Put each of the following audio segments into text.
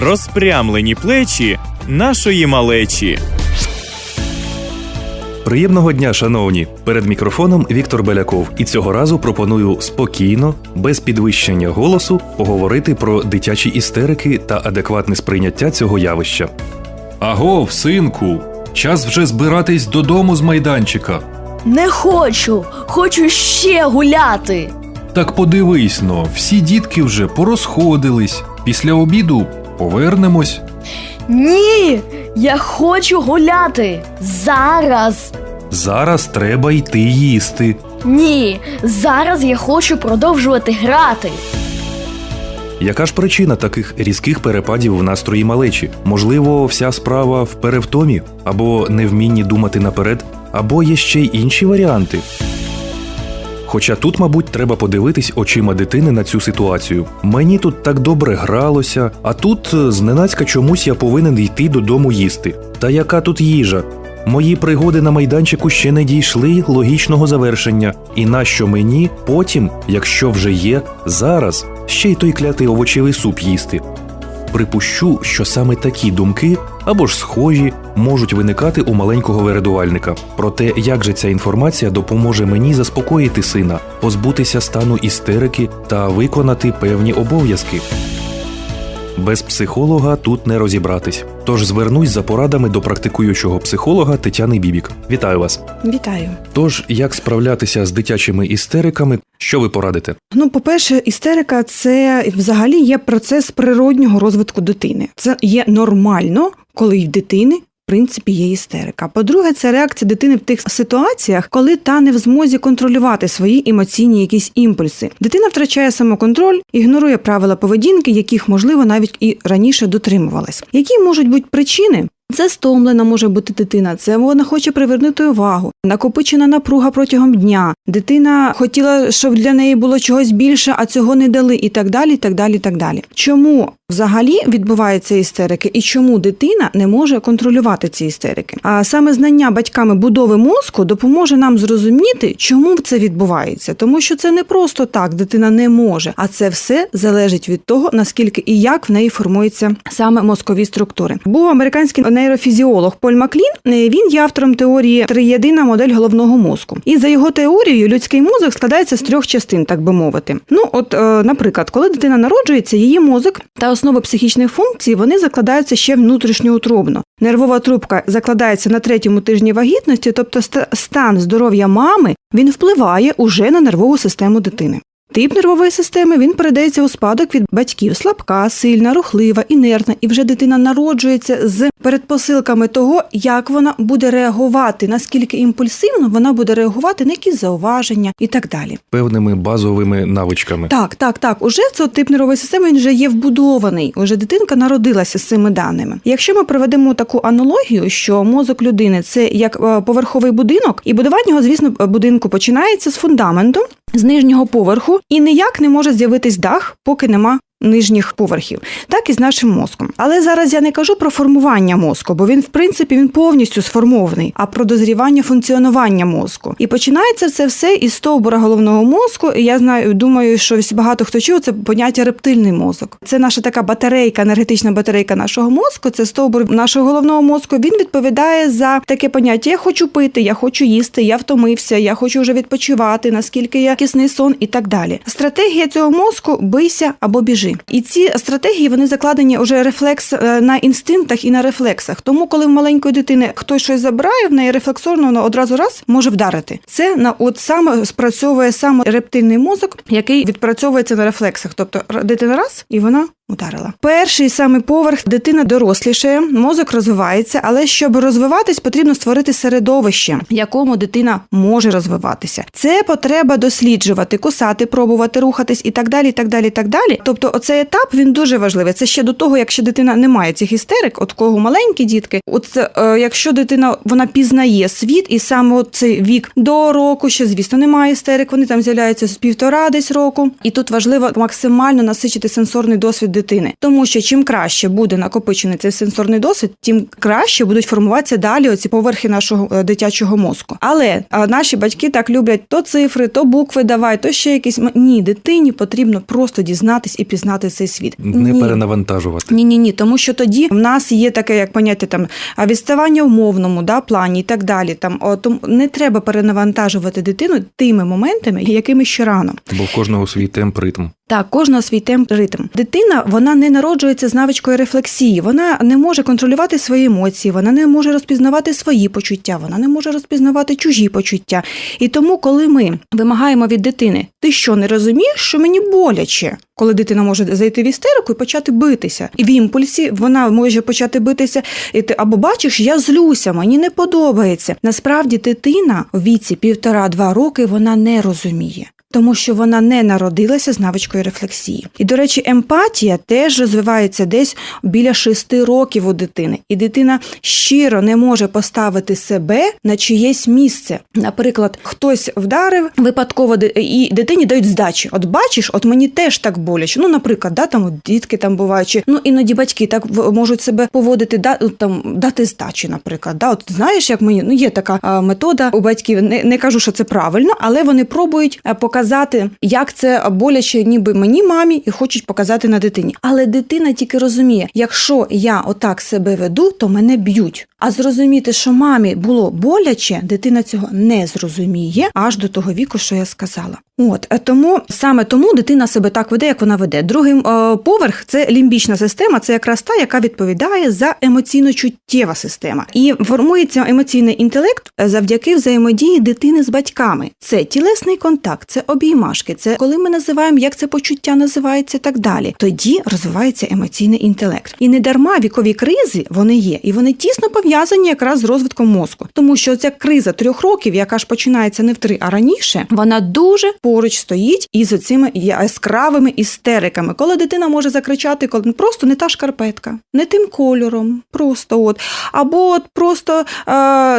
розпрямлені плечі нашої малечі. Приємного дня, шановні! Перед мікрофоном Віктор Беляков. І цього разу пропоную спокійно, без підвищення голосу, поговорити про дитячі істерики та адекватне сприйняття цього явища. Агов, синку, час вже збиратись додому з майданчика. Не хочу, хочу ще гуляти. Так подивись но, всі дітки вже порозходились. Після обіду повернемось. Ні, я хочу гуляти. Зараз. Зараз треба йти їсти. Ні, зараз я хочу продовжувати грати. Яка ж причина таких різких перепадів в настрої малечі? Можливо, вся справа в перевтомі, або невмінні думати наперед, або є ще й інші варіанти. Хоча тут, мабуть, треба подивитись очима дитини на цю ситуацію. Мені тут так добре гралося, а тут е, зненацька чомусь я повинен йти додому їсти. Та яка тут їжа? Мої пригоди на майданчику ще не дійшли логічного завершення, і нащо мені потім, якщо вже є, зараз ще й той клятий овочевий суп їсти. Припущу, що саме такі думки або ж схожі можуть виникати у маленького вередувальника. Проте, як же ця інформація допоможе мені заспокоїти сина, позбутися стану істерики та виконати певні обов'язки. Без психолога тут не розібратись. Тож звернусь за порадами до практикуючого психолога Тетяни Бібік. Вітаю вас. Вітаю. Тож, як справлятися з дитячими істериками, що ви порадите? Ну, по-перше, істерика це взагалі є процес природнього розвитку дитини. Це є нормально, коли в дитини. Принципі, є істерика. По-друге, це реакція дитини в тих ситуаціях, коли та не в змозі контролювати свої емоційні якісь імпульси. Дитина втрачає самоконтроль, ігнорує правила поведінки, яких можливо навіть і раніше дотримувалась. Які можуть бути причини? Це стомлена може бути дитина, це вона хоче привернути увагу, накопичена напруга протягом дня. Дитина хотіла, щоб для неї було чогось більше, а цього не дали, і так далі. і так далі, і так далі. Чому взагалі відбуваються істерики, і чому дитина не може контролювати ці істерики? А саме знання батьками будови мозку допоможе нам зрозуміти, чому це відбувається, тому що це не просто так, дитина не може, а це все залежить від того, наскільки і як в неї формуються саме мозкові структури. Був американський нейрофізіолог Поль Маклін. е, Він є автором теорії триєдина модель головного мозку. І за його теорією, людський мозок складається з трьох частин, так би мовити. Ну, от, е, наприклад, коли дитина народжується, її мозок та основи психічних функцій вони закладаються ще внутрішньоутробно. Нервова трубка закладається на третьому тижні вагітності, тобто стан здоров'я мами він впливає уже на нервову систему дитини. Тип нервової системи він передається у спадок від батьків слабка, сильна, рухлива, інертна, і вже дитина народжується з передпосилками того, як вона буде реагувати, наскільки імпульсивно вона буде реагувати на якісь зауваження і так далі. Певними базовими навичками. Так, так, так. Уже цей тип нервової системи він вже є вбудований. Уже дитинка народилася з цими даними. Якщо ми проведемо таку аналогію, що мозок людини це як е, поверховий будинок, і будування його, звісно, будинку починається з фундаменту, з нижнього поверху, і ніяк не може з'явитись дах, поки нема. Нижніх поверхів, так і з нашим мозком. Але зараз я не кажу про формування мозку, бо він, в принципі, він повністю сформований, а про дозрівання функціонування мозку. І починається це все із стовбура головного мозку. І я знаю, думаю, що багато хто чув це поняття рептильний мозок. Це наша така батарейка, енергетична батарейка нашого мозку. Це стовбур нашого головного мозку. Він відповідає за таке поняття: я хочу пити, я хочу їсти, я втомився, я хочу вже відпочивати, наскільки я кисний сон і так далі. Стратегія цього мозку бийся або біжи. І ці стратегії вони закладені вже рефлекс е, на інстинктах і на рефлексах. Тому, коли в маленької дитини хтось щось забирає, в неї рефлексорно вона одразу раз може вдарити. Це на от саме спрацьовує саме рептильний мозок, який відпрацьовується на рефлексах. Тобто дитина раз і вона. Ударила перший саме поверх дитина дорослішає, мозок розвивається, але щоб розвиватись, потрібно створити середовище, в якому дитина може розвиватися. Це потреба досліджувати, кусати, пробувати рухатись і так далі. і так далі, і так далі. Тобто, оцей етап він дуже важливий. Це ще до того, якщо дитина не має цих істерик, от кого маленькі дітки. От е, якщо дитина вона пізнає світ, і саме цей вік до року, ще звісно немає істерик. Вони там з'являються з півтора десь року. І тут важливо максимально насичити сенсорний досвід дитини, тому що чим краще буде накопичений цей сенсорний досвід, тим краще будуть формуватися далі оці поверхи нашого е, дитячого мозку. Але наші батьки так люблять то цифри, то букви давай, то ще якісь ні, дитині потрібно просто дізнатись і пізнати цей світ. Не Ні. перенавантажувати. Ні, ні, ні, тому що тоді в нас є таке, як поняття там відставання в мовному да, плані і так далі. Там о, не треба перенавантажувати дитину тими моментами, якими ще рано. Бо в кожного свій темп ритм. Так, кожного свій темп ритм. Дитина вона не народжується з навичкою рефлексії, вона не може контролювати свої емоції, вона не може розпізнавати свої почуття, вона не може розпізнавати чужі почуття. І тому, коли ми вимагаємо від дитини, ти що не розумієш, що мені боляче, коли дитина може зайти в істерику і почати битися, і в імпульсі вона може почати битися, і ти або бачиш, я злюся, мені не подобається. Насправді, дитина у віці півтора-два роки вона не розуміє. Тому що вона не народилася з навичкою рефлексії. І, до речі, емпатія теж розвивається десь біля шести років у дитини. І дитина щиро не може поставити себе на чиєсь місце. Наприклад, хтось вдарив випадково і дитині дають здачі. От бачиш, от мені теж так боляче. Ну, наприклад, да, там дітки там бувають, чи ну іноді батьки так можуть себе поводити, да, там дати здачі, наприклад. Да, от знаєш, як мені ну є така метода у батьків. Не, не кажу, що це правильно, але вони пробують е, показати, як це боляче, ніби мені мамі, і хочуть показати на дитині. Але дитина тільки розуміє, якщо я отак себе веду, то мене б'ють. А зрозуміти, що мамі було боляче, дитина цього не зрозуміє аж до того віку, що я сказала. От е, тому саме тому дитина себе так веде, як вона веде. Другий е, поверх це лімбічна система, це якраз та, яка відповідає за емоційно-чуттєва система. І формується емоційний інтелект е, завдяки взаємодії дитини з батьками. Це тілесний контакт, це обіймашки, це коли ми називаємо, як це почуття називається, і так далі. Тоді розвивається емоційний інтелект. І не дарма вікові кризи вони є, і вони тісно пов'язані якраз з розвитком мозку, тому що ця криза трьох років, яка ж починається не в три, а раніше, вона дуже поруч стоїть із оцими яскравими істериками, коли дитина може закричати, коли ну, просто не та шкарпетка, не тим кольором, просто от. Або от просто е,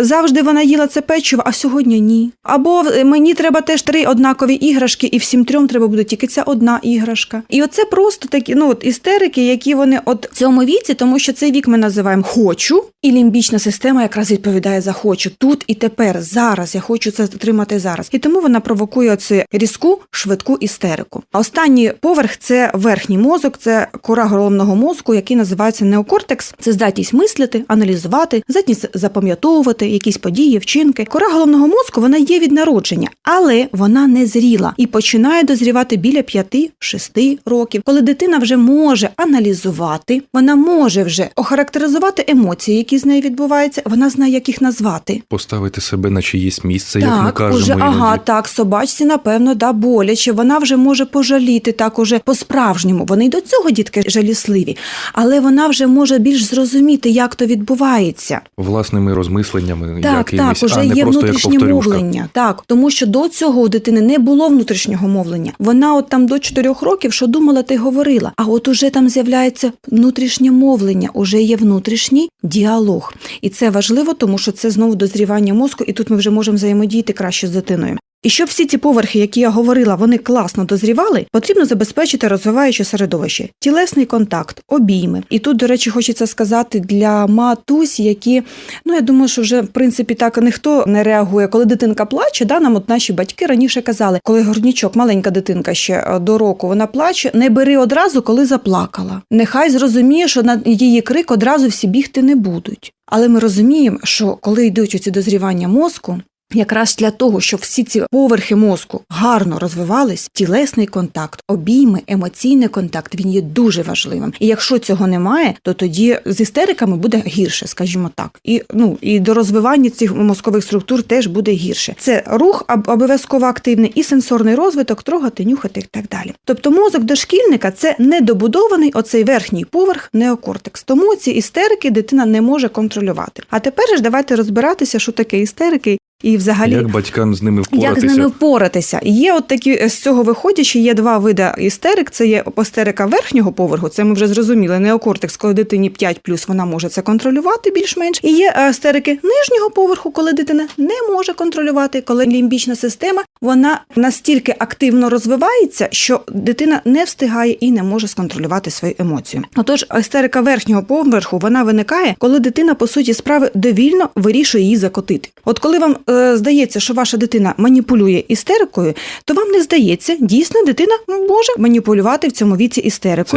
завжди вона їла це печиво, а сьогодні ні. Або е, мені треба теж три однакові іграшки, і всім трьом треба буде тільки ця одна іграшка. І оце просто такі ну от істерики, які вони от в цьому віці, тому що цей вік ми називаємо хочу, і лімбічна система якраз відповідає за хочу тут і тепер, зараз. Я хочу це отримати зараз. І тому вона провокує оцю різку, швидку істерику. А останній поверх це верхній мозок, це кора головного мозку, який називається неокортекс. Це здатність мислити, аналізувати, здатність запам'ятовувати якісь події, вчинки. Кора головного мозку вона є від народження, але вона не зріла і починає дозрівати біля 5-6 років, коли дитина вже може аналізувати, вона може вже охарактеризувати емоції, які з нею відбуваються. Вона знає, як їх назвати. Поставити себе на чиїсь місце, як ми Так, кажемо. уже іноді. ага, так, собачці, напевно, да, боляче. Вона вже може пожаліти так уже по-справжньому. Вони й до цього дітки жалісливі, але вона вже може більш зрозуміти, як то відбувається. Власними розмисленнями Так, якимись, так, уже а не є просто внутрішнє повторюшка. мовлення. Так, тому що до цього у дитини не було внутрішнього мовлення. Вона от там до 4 років, що думала, ти говорила. А от уже там з'являється внутрішнє мовлення, уже є внутрішній діалог. І це важливо, тому що це знову дозрівання мозку, і тут ми вже можемо взаємодіяти краще з дитиною. І щоб всі ці поверхи, які я говорила, вони класно дозрівали, потрібно забезпечити розвиваюче середовище, тілесний контакт, обійми. І тут, до речі, хочеться сказати для матусь, які ну я думаю, що вже в принципі так ніхто не реагує. Коли дитинка плаче, да нам от наші батьки раніше казали, коли горнічок, маленька дитинка ще е, до року, вона плаче, не бери одразу, коли заплакала. Нехай зрозуміє, що на її крик одразу всі бігти не будуть. Але ми розуміємо, що коли йдуть оці дозрівання мозку, Якраз для того, щоб всі ці поверхи мозку гарно розвивались, тілесний контакт, обійми, емоційний контакт він є дуже важливим. І якщо цього немає, то тоді з істериками буде гірше, скажімо так. І ну і до розвивання цих мозкових структур теж буде гірше. Це рух об- обов'язково активний і сенсорний розвиток, трогати, нюхати і так далі. Тобто мозок дошкільника це недобудований оцей верхній поверх неокортекс. Тому ці істерики дитина не може контролювати. А тепер ж давайте розбиратися, що таке істерики І взагалі Як батькам з ними як з ними впоратися? Є от такі з цього виходячи, є два види істерик. Це є постерика верхнього поверху. Це ми вже зрозуміли. Неокортекс, коли дитині 5 вона може це контролювати більш-менш. І є е, істерики нижнього поверху, коли дитина не може контролювати, коли лімбічна система вона настільки активно розвивається, що дитина не встигає і не може сконтролювати свої емоції. Отож, істерика верхнього поверху вона виникає, коли дитина по суті справи довільно вирішує її закотити. От коли вам е, здається, що ваша дитина маніпулює істерикою, то вам не здається, дійсно дитина може маніпулювати в цьому віці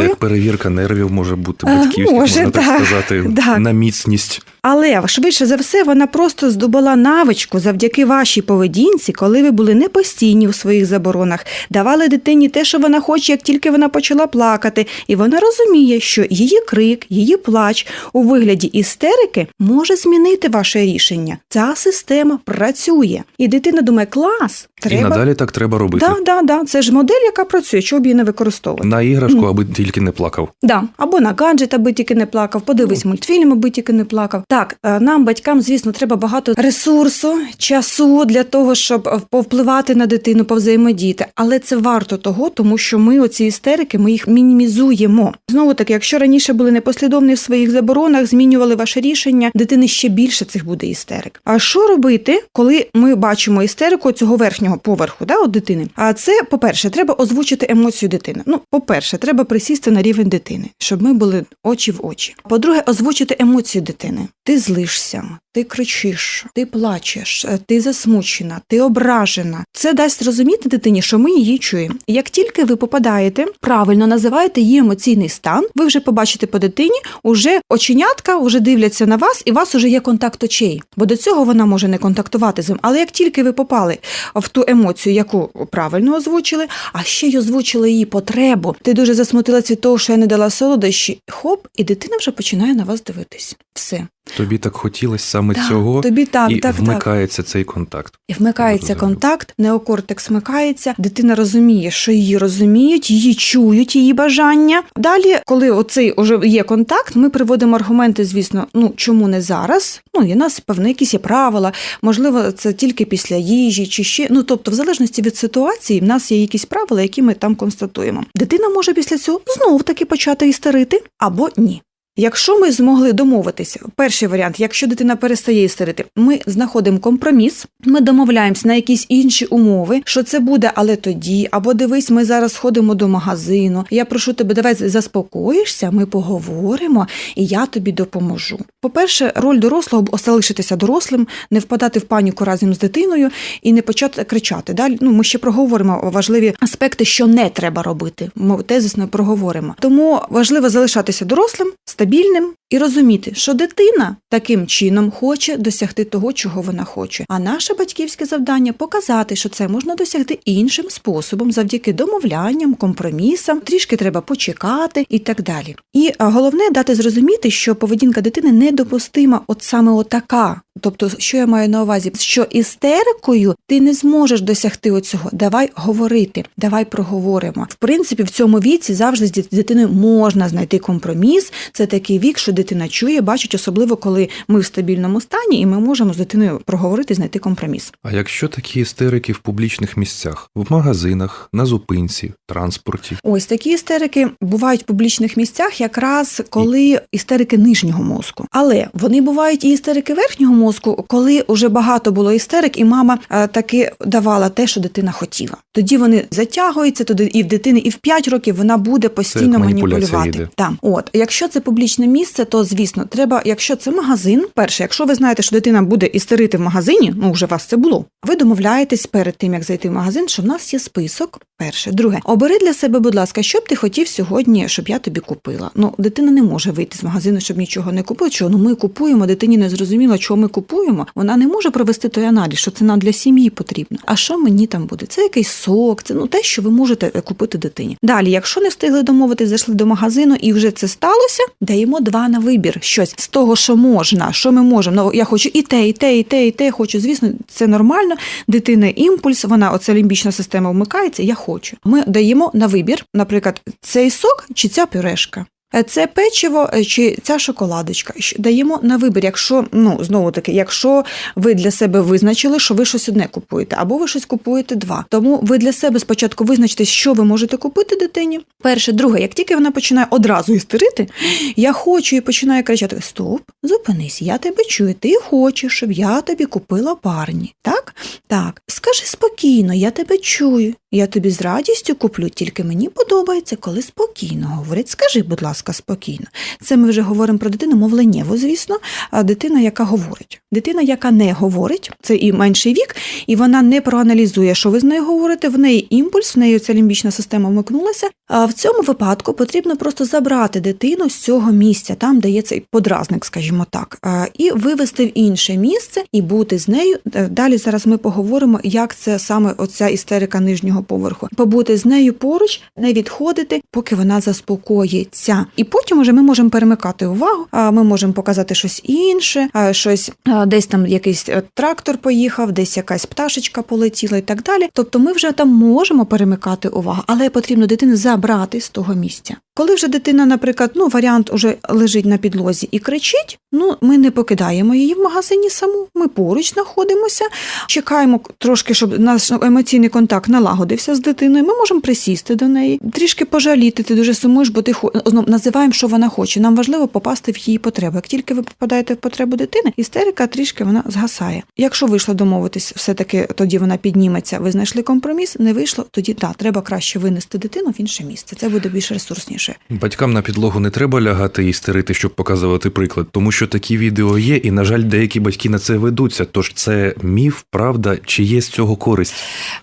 Це як перевірка нервів може бути Е, батьківських, може, можна так, так, сказати, так. на міцність. Але швидше за все вона просто здобула навичку завдяки вашій поведінці, коли ви були не постійні у своїх заборонах, давали дитині те, що вона хоче, як тільки вона почала плакати, і вона розуміє, що її крик, її плач у вигляді істерики може змінити ваше рішення. Ця система працює, і дитина думає, клас, І надалі так треба робити. Да, да, да. Це ж модель, яка працює, чого б її не використовувати. На іграшку, аби тільки не плакав. Да, або на гаджет, аби тільки не плакав, подивись мультфільм, аби тільки не плакав. Так, е, нам, батькам, звісно, треба багато ресурсу, часу для того, щоб е, повпливати на дитину, повзаємодіяти. Але це варто того, тому що ми оці істерики, ми їх мінімізуємо. Знову таки, якщо раніше були непослідовні в своїх заборонах, змінювали ваше рішення, дитини ще більше цих буде істерик. А що робити, коли ми бачимо істерику цього верхнього поверху, да, от дитини? А це, по-перше, треба озвучити емоцію дитини. Ну, по-перше, треба присісти на рівень дитини, щоб ми були очі в очі. По-друге, озвучити емоцію дитини. Ти злишся, ти кричиш, ти плачеш, е, ти засмучена, ти ображена. Це дасть зрозуміти дитині, що ми її чуємо. Як тільки ви попадаєте, правильно називаєте її емоційний стан, ви вже побачите по дитині, уже оченятка вже дивляться на вас, і у вас уже є контакт очей. Бо до цього вона може не контактувати з ним. Але як тільки ви попали в ту емоцію, яку правильно озвучили, а ще й озвучили її потребу, ти дуже засмутилась від того, що я не дала солодощі. Хоп, і дитина вже починає на вас дивитись. Все. Тобі так хотілося саме Так, цього, тобі так, і так, так. вмикається цей контакт. І вмикається контакт, неокортекс вмикається, дитина розуміє, що її розуміють, її чують, її бажання. Далі, коли оцей уже є контакт, ми приводимо аргументи, звісно, ну чому не зараз? Ну, і нас певно якісь є правила, можливо, це тільки після їжі чи ще. Ну тобто, в залежності від ситуації, в нас є якісь правила, які ми там констатуємо. Дитина може після цього знов таки почати істерити або ні. Якщо ми змогли домовитися, перший варіант, якщо дитина перестає істерити, ми знаходимо компроміс, ми домовляємося на якісь інші умови, що це буде, але тоді, або дивись, ми зараз ходимо до магазину. Я прошу тебе, давай заспокоїшся, ми поговоримо, і я тобі допоможу. По-перше, роль дорослого залишитися дорослим, не впадати в паніку разом з дитиною і не почати кричати. Далі ну ми ще проговоримо важливі аспекти, що не треба робити. Ми тезисно проговоримо. Тому важливо залишатися дорослим, стабільним і розуміти, що дитина таким чином хоче досягти того, чого вона хоче. А наше батьківське завдання показати, що це можна досягти іншим способом, завдяки домовлянням, компромісам. Трішки треба почекати і так далі. І головне дати зрозуміти, що поведінка дитини недопустима, от саме отака. Тобто, що я маю на увазі, що істерикою ти не зможеш досягти оцього. Давай говорити, давай проговоримо. В принципі, в цьому віці завжди з дит- дитиною можна знайти компроміс. Це такий вік, що дитина чує, бачить, особливо коли ми в стабільному стані, і ми можемо з дитиною проговорити, знайти компроміс. А якщо такі істерики в публічних місцях, в магазинах, на зупинці, транспорті, Ось такі істерики бувають в публічних місцях, якраз коли істерики нижнього мозку. Але вони бувають і істерики верхнього мозку, коли вже багато було істерик, і мама е, таки давала те, що дитина хотіла. Тоді вони затягуються, туди і в дитини, і в 5 років вона буде постійно маніпуляція маніпулювати. Так, от якщо це публічне місце, то звісно, треба, якщо це магазин, перше, якщо ви знаєте, що дитина буде істерити в магазині, ну вже вас це було. Ви домовляєтесь перед тим, як зайти в магазин, що в нас є список. Перше, друге, обери для себе, будь ласка, що б ти хотів сьогодні, щоб я тобі купила. Ну, дитина не може вийти з магазину, щоб нічого не купити. Чого ну ми купуємо, дитині не зрозуміло, чого ми купуємо. Вона не може провести той аналіз, що це нам для сім'ї потрібно. А що мені там буде? Це якийсь сок, це ну те, що ви можете е, купити дитині. Далі, якщо не встигли домовитись, зайшли до магазину і вже це сталося, даємо два на вибір. Щось з того, що можна, що ми можемо. Ну я хочу і те, і те, і те, і те. Хочу. Звісно, це нормально. Дитина імпульс, вона оця лімбічна система вмикається. Я хочу. Ми даємо на вибір, наприклад, цей сок чи ця пюрешка. Е, Це печиво е, чи ця шоколадочка. Даємо на вибір, якщо ну знову таки, якщо ви для себе визначили, що ви щось одне купуєте, або ви щось купуєте два. Тому ви для себе спочатку визначите, що ви можете купити дитині. Перше, друге, як тільки вона починає одразу істерити, я хочу і починає кричати: Стоп, зупинись, я тебе чую. Ти хочеш, щоб я тобі купила парні. Так? Так, скажи спокійно, я тебе чую. Я тобі з радістю куплю, тільки мені подобається, коли спокійно говорить. Скажи, будь ласка, спокійно. Це ми вже говоримо про дитину мовленнєву, звісно, а дитина, яка говорить. Дитина, яка не говорить, це і менший вік, і вона не проаналізує, що ви з нею говорите. В неї імпульс, в неї ця лімбічна система вмикнулася. А в цьому випадку потрібно просто забрати дитину з цього місця, там де є цей подразник, скажімо так, і вивести в інше місце і бути з нею. Е, Далі зараз ми поговоримо, як це саме оця істерика нижнього поверху. Побути з нею поруч, не відходити, поки вона заспокоїться. І потім уже ми можемо перемикати увагу. А ми можемо показати щось інше, щось десь там якийсь е, трактор поїхав, десь якась пташечка полетіла і так далі. Тобто ми вже там можемо перемикати увагу, але потрібно дитину забрати з того місця. Коли вже дитина, наприклад, ну варіант уже лежить на підлозі і кричить, ну ми не покидаємо її в магазині саму. Ми поруч знаходимося, чекаємо трошки, щоб наш емоційний контакт налагодився з дитиною. Ми можемо присісти до неї, трішки пожаліти. Ти дуже сумуєш, бо ти знову називаємо, що вона хоче. Нам важливо попасти в її потребу. Як тільки ви попадаєте в потребу дитини, істерика трішки вона згасає. Якщо вийшло домовитись, все таки тоді вона підніметься. Ви знайшли компроміс, не вийшло, тоді так, треба краще винести дитину в інше місце. Це буде більш ресурсніше. Батькам на підлогу не треба лягати і істерити, щоб показувати приклад, тому що такі відео є, і, на жаль, деякі батьки на це ведуться. Тож це міф, правда, чи є цього користь?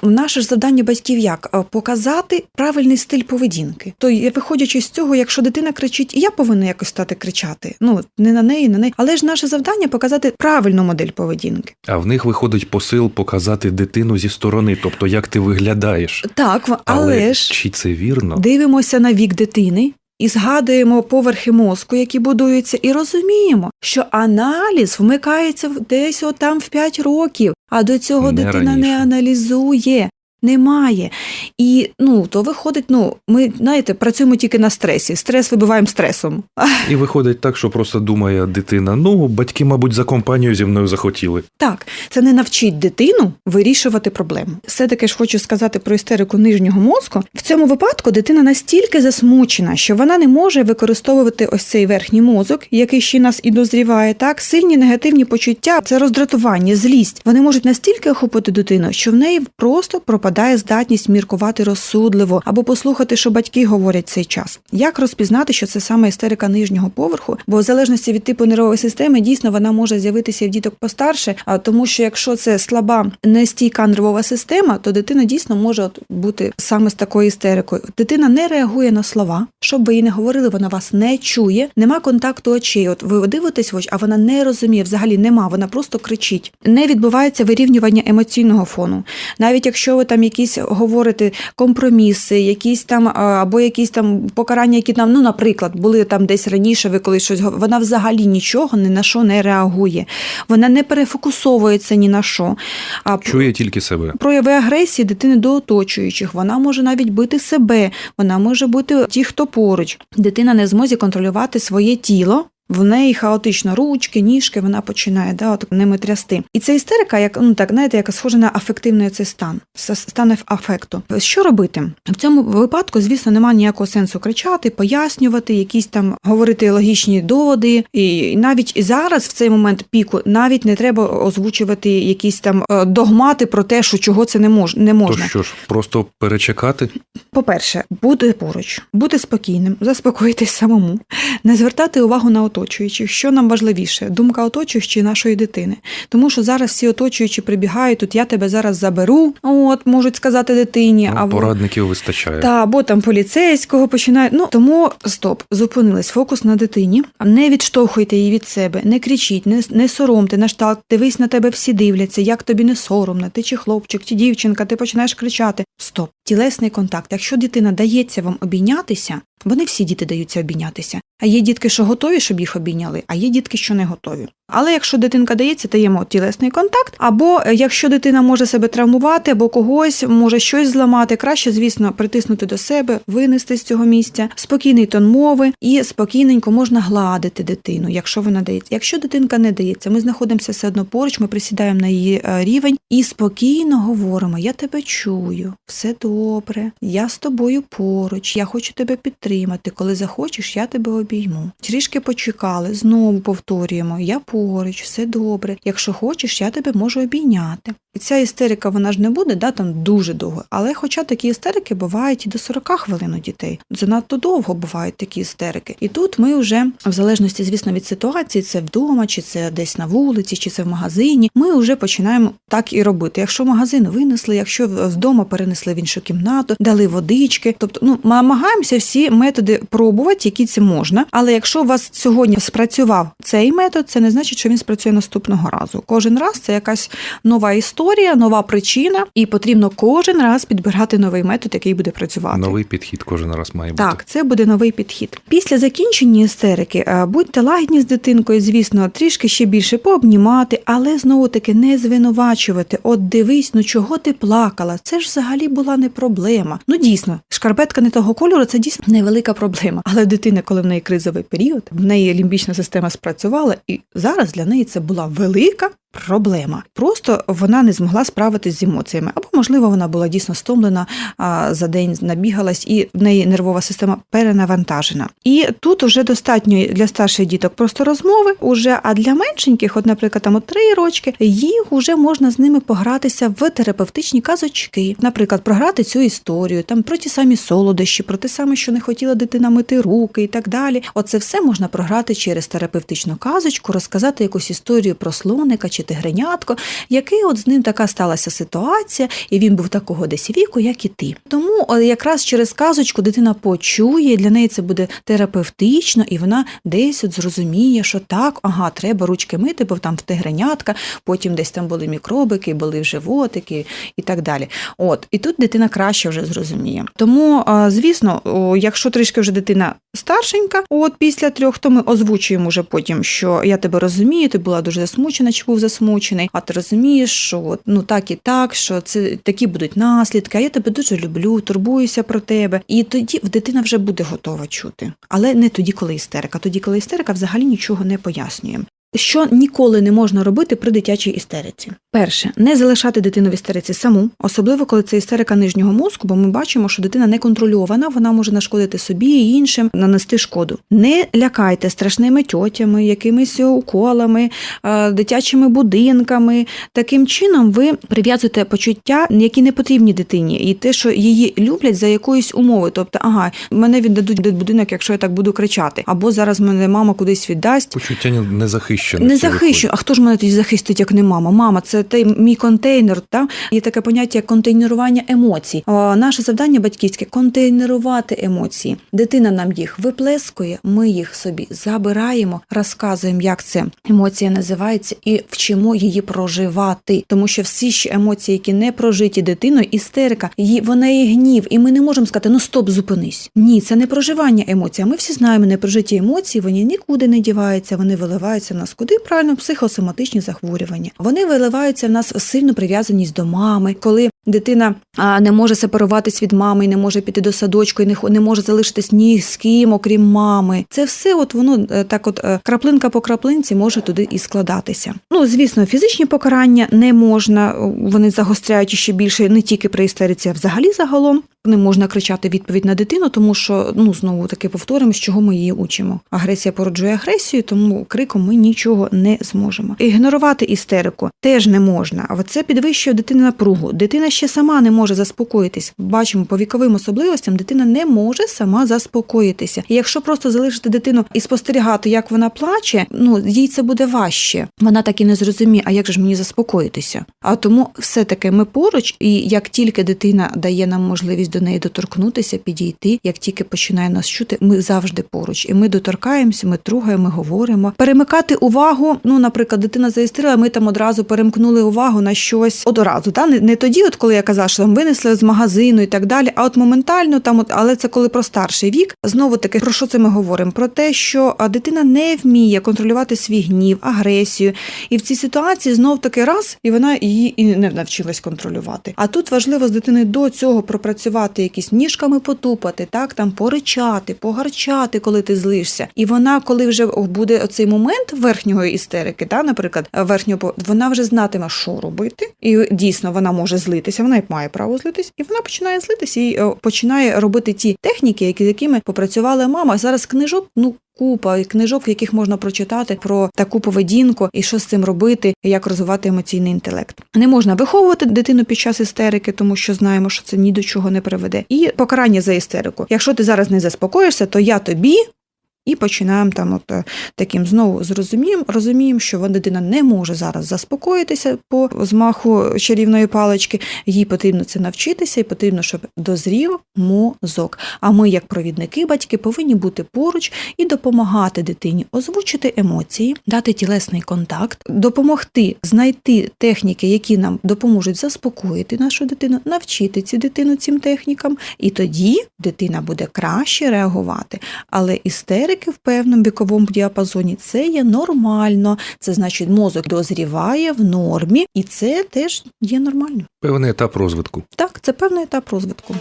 Наше ж завдання батьків як Е, показати правильний стиль поведінки. То виходячи з цього, якщо дитина кричить, я повинна якось стати кричати. Ну не на неї, на неї. Але ж наше завдання показати правильну модель поведінки. А в них виходить посил показати дитину зі сторони, тобто як ти виглядаєш. Так, в- але, ж чи це вірно? дивимося на вік дитини. І згадуємо поверхи мозку, які будуються, і розуміємо, що аналіз вмикається десь отам в 5 років, а до цього Не дитина раніше. не аналізує. Немає. І ну то виходить, ну ми знаєте, працюємо тільки на стресі. Стрес вибиваємо стресом. І виходить так, що просто думає дитина: ну, батьки, мабуть, за компанію зі мною захотіли. Так, це не навчить дитину вирішувати проблему. Все таки ж хочу сказати про істерику нижнього мозку. В цьому випадку дитина настільки засмучена, що вона не може використовувати ось цей верхній мозок, який ще нас і дозріває. Так, сильні негативні почуття, це роздратування, злість. Вони можуть настільки охопити дитину, що в неї просто пропадає здатність міркувати розсудливо або послухати, що батьки говорять цей час. Як розпізнати, що це саме істерика нижнього поверху? Бо в залежності від типу нервової системи дійсно вона може з'явитися в діток постарше. Тому, що якщо це слаба нестійка нервова система, то дитина дійсно може бути саме з такою істерикою. Дитина не реагує на слова, щоб ви їй не говорили, вона вас не чує, нема контакту очей. От ви дивитесь в очі, а вона не розуміє, взагалі нема, вона просто кричить. Не відбувається вирівнювання емоційного фону. Навіть якщо ви там якісь говорите компроміси, якісь там або якісь там покарання, які там, ну, наприклад, були там десь раніше, ви коли щось вона взагалі нічого ні на що не реагує. Вона не перефокусовується ні на що. А Чує тільки себе. прояви агресії дитини до оточуючих. Вона може навіть бити себе, вона може бути ті, хто поруч. Дитина не в змозі контролювати своє тіло. В неї хаотично ручки, ніжки, вона починає да, от ними трясти. І ця істерика, як ну так знаєте, яка схожа на афективний цей стан, стан афекту. Що робити? В цьому випадку, звісно, немає ніякого сенсу кричати, пояснювати, якісь там говорити логічні доводи. І навіть і зараз, в цей момент піку, навіть не треба озвучувати якісь там е, догмати про те, що чого це не мож не То що ж, просто перечекати? По-перше, бути поруч, бути спокійним, заспокоїтись самому, не звертати увагу на оточуючих. Що нам важливіше, думка оточуючих чи нашої дитини? Тому що зараз всі оточуючі прибігають, тут я тебе зараз заберу, от можуть сказати дитині, Ну, або Порадників вистачає. та або там поліцейського починають. Ну тому стоп, зупинились. Фокус на дитині. Не відштовхуйте її від себе, не кричіть, не, не соромте, на штат, дивись на тебе, всі дивляться, як тобі не соромно, ти чи хлопчик, чи дівчинка, ти починаєш кричати. Стоп, тілесний контакт. Якщо дитина дається вам обійнятися, бо не всі діти даються обійнятися. А є дітки, що готові, щоб їх обійняли, а є дітки, що не готові. Але якщо дитинка дається, даємо тілесний контакт, або е, якщо дитина може себе травмувати, або когось може щось зламати, краще, звісно, притиснути до себе, винести з цього місця, спокійний тон мови і спокійненько можна гладити дитину, якщо вона дається. Якщо дитинка не дається, ми знаходимося все одно поруч, ми присідаємо на її е, рівень і спокійно говоримо: Я тебе чую, все добре, я з тобою поруч, я хочу тебе підтримати. Коли захочеш, я тебе обійму. Трішки почекали, знову повторюємо: Я поруч, все добре. Якщо хочеш, я тебе можу обійняти. Ця істерика вона ж не буде да, там дуже довго. Але хоча такі істерики бувають і до 40 хвилин у дітей. Занадто довго бувають такі істерики. І тут ми вже, в залежності, звісно, від ситуації, це вдома, чи це десь на вулиці, чи це в магазині, ми вже починаємо так і робити. Якщо магазин винесли, якщо вдома перенесли в іншу кімнату, дали водички. Тобто, ну намагаємося всі методи пробувати, які це можна. Але якщо у вас сьогодні спрацював цей метод, це не значить, що він спрацює наступного разу. Кожен раз це якась нова історія, нова причина, і потрібно кожен раз підбирати новий метод, який буде працювати. Новий підхід кожен раз має бути. Так, це буде новий підхід. Після закінчення істерики е, будьте лагідні з дитинкою, звісно, трішки ще більше пообнімати, але знову таки не звинувачувати. От дивись, ну чого ти плакала? Це ж взагалі була не проблема. Ну дійсно, шкарпетка не того кольору, це дійсно невелика проблема. Але дитина, коли в неї кризовий період, в неї лімбічна система спрацювала, і зараз для неї це була велика. Проблема просто вона не змогла справитись з емоціями, або можливо вона була дійсно стомлена за день, набігалась, і в неї нервова система перенавантажена. І тут уже достатньо для старших діток просто розмови. Уже а для меншеньких, от, наприклад, там от три рочки, їх уже можна з ними погратися в терапевтичні казочки. Наприклад, програти цю історію, там про ті самі солодощі, про те саме, що не хотіла дитина мити руки і так далі. Оце все можна програти через терапевтичну казочку, розказати якусь історію про слоника чи тигренятко, який от з ним така сталася ситуація, і він був такого десь віку, як і ти. Тому якраз через казочку дитина почує, для неї це буде терапевтично, і вона десь от зрозуміє, що так, ага, треба ручки мити, бо там в тигренятка, потім десь там були мікробики, були животики і так далі. От, і тут дитина краще вже зрозуміє. Тому, звісно, якщо трішки вже дитина старшенька, от після трьох, то ми озвучуємо вже потім, що я тебе розумію, ти була дуже засмучена чи був засмучений, а ти розумієш, що ну так і так, що це такі будуть наслідки, а я тебе дуже люблю, турбуюся про тебе. І тоді дитина вже буде готова чути. Але не тоді, коли істерика. Тоді, коли істерика взагалі нічого не пояснює. Що ніколи не можна робити при дитячій істериці? Перше, не залишати дитину в істериці саму, особливо коли це істерика нижнього мозку, бо ми бачимо, що дитина не контрольована, вона може нашкодити собі і іншим, нанести шкоду. Не лякайте страшними тьотями, якимись уколами, е, дитячими будинками. Таким чином ви прив'язуєте почуття, які не потрібні дитині, і те, що її люблять за якоюсь умови. Тобто, ага, мене віддадуть будинок, якщо я так буду кричати, або зараз мене мама кудись віддасть. Почуття незахищеності. Не захищу. А хто ж мене тоді захистить, як не мама? Мама, це той мій контейнер. Та є таке поняття як контейнерування емоцій. А, наше завдання батьківське контейнерувати емоції. Дитина нам їх виплескує, ми їх собі забираємо, розказуємо, як це емоція називається, і вчимо її проживати. Тому що всі ще емоції, які не прожиті дитиною, істерика, її вона є гнів, і ми не можемо сказати, ну стоп, зупинись. Ні, це не проживання емоцій. А Ми всі знаємо, непрожиті емоції, вони нікуди не діваються, вони виливаються в нас куди правильно психосоматичні захворювання. Вони виливаються в нас в сильну прив'язаність до мами, коли дитина не може сепаруватись від мами, не може піти до садочку, і не, не може залишитись ні з ким, окрім мами. Це все, от воно е, так, от е, краплинка по краплинці може туди і складатися. Ну, звісно, фізичні покарання не можна, вони загостряють ще більше не тільки при істериці, а взагалі загалом. Не можна кричати відповідь на дитину, тому що ну знову таки повторимо, з чого ми її учимо. Агресія породжує агресію, тому криком ми нічого не зможемо. Ігнорувати істерику теж не можна. А це підвищує дитину напругу. Дитина ще сама не може заспокоїтись. Бачимо по віковим особливостям, дитина не може сама заспокоїтися. І якщо просто залишити дитину і спостерігати, як вона плаче, ну їй це буде важче. Вона так і не зрозуміє, а як же ж мені заспокоїтися? А тому все таки ми поруч, і як тільки дитина дає нам можливість до неї доторкнутися, підійти, як тільки починає нас чути, ми завжди поруч. І ми доторкаємося, ми тругаємо, говоримо. Перемикати увагу. Ну, наприклад, дитина заістрила, ми там одразу перемкнули увагу на щось одразу. Та не, не тоді, от коли я казала, що там винесли з магазину і так далі. А от моментально там, от, але це коли про старший вік, знову таки про що це ми говоримо? Про те, що дитина не вміє контролювати свій гнів, агресію, і в цій ситуації знов таки раз, і вона її і не навчилась контролювати. А тут важливо з дитиною до цього пропрацювати якісь ніжками потупати, так там поричати, погарчати, коли ти злишся. І вона, коли вже буде оцей момент верхнього істерики, да, наприклад, верхнього вона вже знатиме, що робити, і дійсно вона може злитися. Вона й має право злитись, і вона починає злитися і е, починає робити ті техніки, які з якими попрацювала мама. Зараз книжок, ну. Купа книжок, в яких можна прочитати про таку поведінку і що з цим робити, як розвивати емоційний інтелект. Не можна виховувати дитину під час істерики, тому що знаємо, що це ні до чого не приведе. І покарання за істерику. Якщо ти зараз не заспокоїшся, то я тобі. І починаємо там, от е, таким знову зрозуміємо, розуміємо, що дитина не може зараз заспокоїтися по змаху чарівної палички. Їй потрібно це навчитися, і потрібно, щоб дозрів мозок. А ми, як провідники, батьки, повинні бути поруч і допомагати дитині озвучити емоції, дати тілесний контакт, допомогти знайти техніки, які нам допоможуть заспокоїти нашу дитину, навчити цю дитину цим технікам, і тоді дитина буде краще реагувати. Але істерики в певному віковому діапазоні це є нормально. Це значить, мозок дозріває в нормі, і це теж є нормально. Певний етап розвитку. Так, це певний етап розвитку.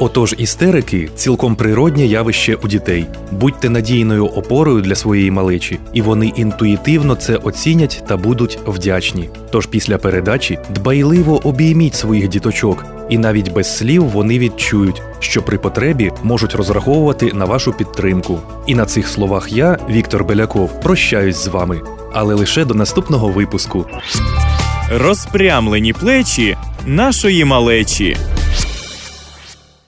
Отож, істерики цілком природнє явище у дітей. Будьте надійною опорою для своєї малечі, і вони інтуїтивно це оцінять та будуть вдячні. Тож після передачі дбайливо обійміть своїх діточок, і навіть без слів вони відчують, що при потребі можуть розраховувати на вашу підтримку. І на цих словах я, Віктор Беляков, прощаюсь з вами, але лише до наступного випуску. Розпрямлені плечі нашої малечі.